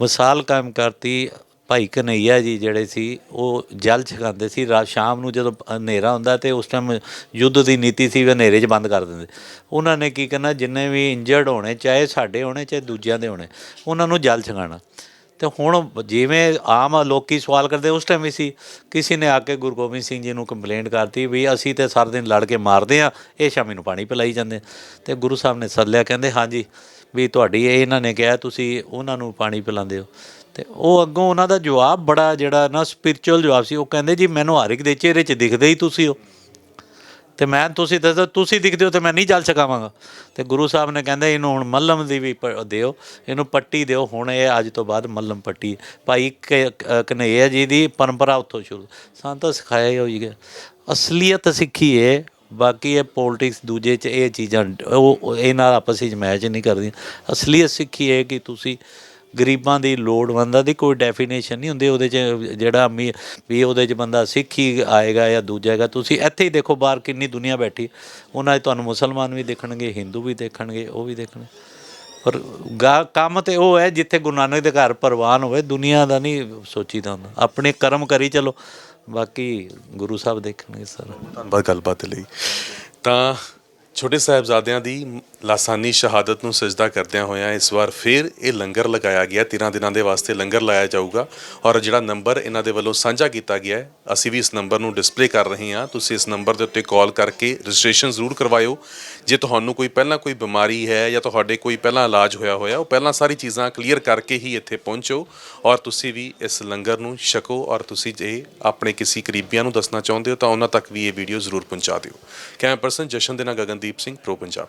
ਮਿਸਾਲ ਕਾਇਮ ਕਰਤੀ ਭਾਈ ਕਨਈਆ ਜੀ ਜਿਹੜੇ ਸੀ, ਉਹ ਜਲ ਛਕਾਉਂਦੇ ਸੀ, ਰਾਤ ਸ਼ਾਮ ਨੂੰ ਜਦੋਂ ਹਨੇਰਾ ਹੁੰਦਾ ਤੇ ਉਸ ਟਾਈਮ ਯੁੱਧ ਦੀ ਨੀਤੀ ਸੀ ਵੀ ਹਨੇਰੇ 'ਚ ਬੰਦ ਕਰ ਦਿੰਦੇ। ਉਹਨਾਂ ਨੇ ਕੀ ਕਰਨਾ, ਜਿੰਨੇ ਵੀ ਇੰਜਰਡ ਹੋਣੇ, ਚਾਹੇ ਸਾਡੇ ਹੋਣੇ, ਚਾਹੇ ਦੂਜਿਆਂ ਦੇ ਹੋਣੇ, ਉਹਨਾਂ ਨੂੰ ਜਲ ਛਕਾਉਣਾ। ਤੇ ਹੁਣ ਜਿਵੇਂ ਆਮ ਲੋਕੀ ਸਵਾਲ ਕਰਦੇ, ਉਸ ਟਾਈਮ ਵੀ ਸੀ, ਕਿਸੇ ਨੇ ਆ ਕੇ ਗੁਰੂ ਗੋਬਿੰਦ ਸਿੰਘ ਜੀ ਨੂੰ ਕੰਪਲੇਂਟ ਕਰਤੀ ਵੀ ਅਸੀਂ ਤੇ ਸਾਰਾ ਦਿਨ ਲੜ ਕੇ ਮਾਰਦੇ ਆ ਇਹ ਸ਼ਾਮੀ ਨੂੰ ਪਾਣੀ ਪਿਲਾਈ ਜਾਂਦੇ ਤੇ ਗੁਰੂ ਸਾਹਿਬ ਨੇ ਸੱਲਿਆ ਕਹਿੰਦੇ, ਹਾਂਜੀ, ਵੀ ਤੁਹਾਡੀ ਇਹ ਇਹਨਾਂ ਨੇ ਕਿਹਾ, ਤੁਸੀਂ ਉਹਨਾਂ ਨੂੰ ਪਾਣੀ ਪਿਲਾਉਂਦੇ ਹੋ। ਤੇ ਉਹ ਅੱਗੋਂ ਉਹਨਾਂ ਦਾ ਜਵਾਬ ਬੜਾ ਜਿਹੜਾ ਨਾ ਸਪਿਰਚੁਅਲ ਜਵਾਬ ਸੀ, ਉਹ ਕਹਿੰਦੇ ਜੀ ਮੈਨੂੰ ਹਰ ਇੱਕ ਦੇ ਚਿਹਰੇ 'ਚ ਦਿਖਦੇ ਹੀ ਤੁਸੀਂ ਹੋ। ਤੇ ਮੈਂ ਤੁਸੀਂ ਦੱਸੋ, ਤੁਸੀਂ ਦਿਖਦੇ ਹੋ ਤੇ ਮੈਂ ਨਹੀਂ ਜਲ ਸਕਾਵਾਂਗਾ ਤੇ ਗੁਰੂ ਸਾਹਿਬ ਨੇ ਕਹਿੰਦੇ ਇਹਨੂੰ ਹੁਣ ਮੱਲਮ ਦੀ ਵੀ ਪ- ਦਿਓ, ਇਹਨੂੰ ਪੱਟੀ ਦਿਓ, ਹੁਣ ਇਹ ਅੱਜ ਤੋਂ ਬਾਅਦ ਮੱਲਮ ਪੱਟੀ। ਭਾਈ ਕ- ਕ- ਜੀ ਦੀ ਪਰੰਪਰਾ ਉੱਥੋਂ ਸ਼ੁਰੂ। ਸਾਨੂੰ ਤਾਂ ਸਿਖਾਇਆ ਹੀ ਹੋਈ ਗਿਆ ਅਸਲੀਅਤ ਸਿੱਖੀ ਹੈ ਬਾਕੀ ਇਹ ਪੋਲਿਟਿਕਸ ਦੂਜੇ ਚ ਇਹ ਚੀਜ਼ਾਂ, ਉਹ ਉਹ, ਇਹ ਨਾਲ ਆਪਸ ਵਿੱਚ ਮੈਚ ਨਹੀਂ ਕਰਦੀਆਂ। ਅਸਲੀਅਤ ਸਿੱਖੀ ਹੈ ਕਿ ਤੁਸੀਂ ਗਰੀਬਾਂ ਦੀ ਲੋੜਵੰਦਾਂ ਦੀ ਕੋਈ ਡੈਫੀਨੇਸ਼ਨ ਨਹੀਂ ਹੁੰਦੀ, ਉਹਦੇ ਚ ਜਿਹੜਾ ਅਮੀ, ਵੀ ਉਹਦੇ ਚ ਬੰਦਾ ਸਿੱਖ ਹੀ ਆਏਗਾ ਜਾਂ ਦੂਜਾ ਆਏਗਾ ਤੁਸੀਂ ਇੱਥੇ ਹੀ ਦੇਖੋ ਬਾਹਰ ਕਿੰਨੀ ਦੁਨੀਆ ਬੈਠੀ। ਉਹਨਾਂ 'ਚ ਤੁਹਾਨੂੰ ਮੁਸਲਮਾਨ ਵੀ ਦੇਖਣਗੇ, ਹਿੰਦੂ ਵੀ ਦੇਖਣਗੇ, ਉਹ ਵੀ ਦੇਖਣਗੇ। ਪਰ ਗਾ- ਕੰਮ ਤੇ ਉਹ ਹੈ ਜਿੱਥੇ ਗੁਰੂ ਨਾਨਕ ਦੇ ਘਰ ਪ੍ਰਵਾਨ ਹੋਵੇ, ਦੁਨੀਆ ਦਾ ਨਹੀਂ ਸੋਚੀਦਾ ਹੁੰਦਾ। ਆਪਣੇ ਕਰਮ ਕਰੀ ਚਲੋ, ਬਾਕੀ ਗੁਰੂ ਸਾਹਿਬ ਦੇਖਣਗੇ ਸਾਰਾ। ਧੰਨਵਾਦ ਗੱਲਬਾਤ ਲਈ। ਤਾਂ ਛੋਟੇ ਸਾਹਿਬਜ਼ਾਦਿਆਂ ਦੀ ਲਾਸਾਨੀ ਸ਼ਹਾਦਤ ਨੂੰ ਸਜਦਾ ਕਰਦਿਆਂ ਹੋਇਆਂ ਇਸ ਵਾਰ ਫਿਰ ਇਹ ਲੰਗਰ ਲਗਾਇਆ ਗਿਆ। 13 ਦਿਨਾਂ ਦੇ ਵਾਸਤੇ ਲੰਗਰ ਲਾਇਆ ਜਾਊਗਾ ਔਰ ਜਿਹੜਾ ਨੰਬਰ ਇਹਨਾਂ ਦੇ ਵੱਲੋਂ ਸਾਂਝਾ ਕੀਤਾ ਗਿਆ ਹੈ, ਅਸੀਂ ਵੀ ਇਸ ਨੰਬਰ ਨੂੰ ਡਿਸਪਲੇ ਕਰ ਰਹੇ ਹਾਂ। ਤੁਸੀਂ ਇਸ ਨੰਬਰ ਦੇ ਉੱਤੇ ਕਾਲ ਕਰਕੇ ਰਜਿਸਟ੍ਰੇਸ਼ਨ ਜ਼ਰੂਰ ਕਰਵਾਇਓ। ਜੇ ਤੁਹਾਨੂੰ ਕੋਈ ਪਹਿਲਾਂ ਕੋਈ ਬਿਮਾਰੀ ਹੈ ਜਾਂ ਤੁਹਾਡੇ ਕੋਈ ਪਹਿਲਾਂ ਇਲਾਜ ਹੋਇਆ ਹੋਇਆ, ਉਹ ਪਹਿਲਾਂ ਸਾਰੀ ਚੀਜ਼ਾਂ ਕਲੀਅਰ ਕਰਕੇ ਹੀ ਇੱਥੇ ਪਹੁੰਚੋ ਔਰ ਤੁਸੀਂ ਵੀ ਇਸ ਲੰਗਰ ਨੂੰ ਛਕੋ ਔਰ ਤੁਸੀਂ ਜੇ ਆਪਣੇ ਕਿਸੇ ਕਰੀਬੀਆਂ ਨੂੰ ਦੱਸਣਾ ਚਾਹੁੰਦੇ ਹੋ ਤਾਂ ਉਹਨਾਂ ਤੱਕ ਵੀ ਇਹ ਵੀਡੀਓ ਜ਼ਰੂਰ ਪਹੁੰਚਾ ਦਿਓ। ਕੈਮਰਾ ਪਰਸਨ ਜਸ਼ਨ ਦੇ ਨਾਲ ਗਗਨਦੀਪ ਸਿੰਘ ਪ੍ਰੋ ਪੰਜਾਬ